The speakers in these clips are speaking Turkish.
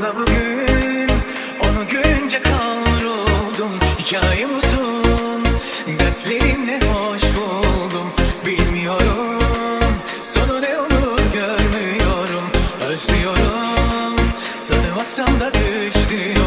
Sevdalı gün Onu günce kalır oldum Hikayem uzun Dertlerimle hoş buldum. Bilmiyorum Sonu ne olur görmüyorum. Özlüyorum Tanımasam da düştüm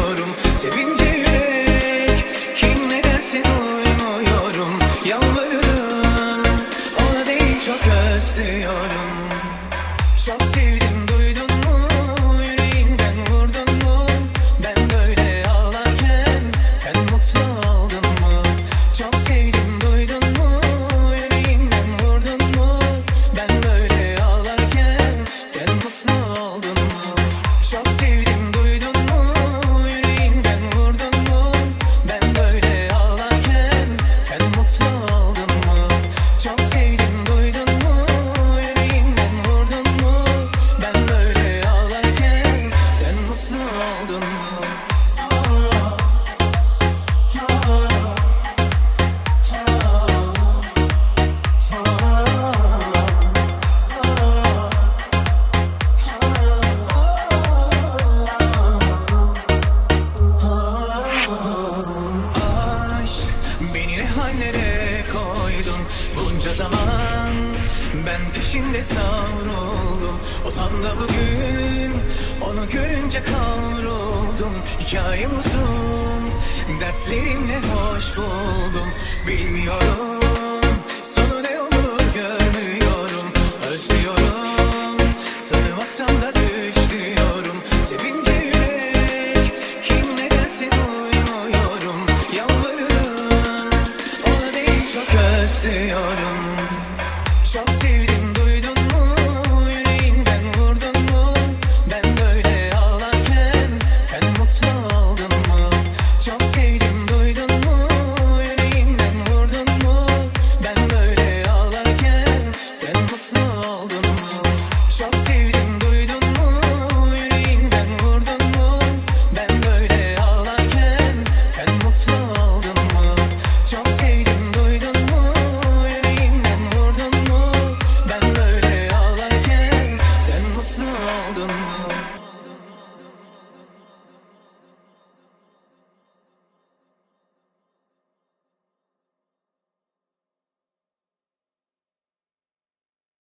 mutlu beni ne hallere koydun? Bunca zaman Ben peşinde savruldum. O tam da bugün Onu görünce kavruldum. Hikayem uzun Dertlerimle hoş buldum. Bilmiyorum seviyorum Çok seviyorum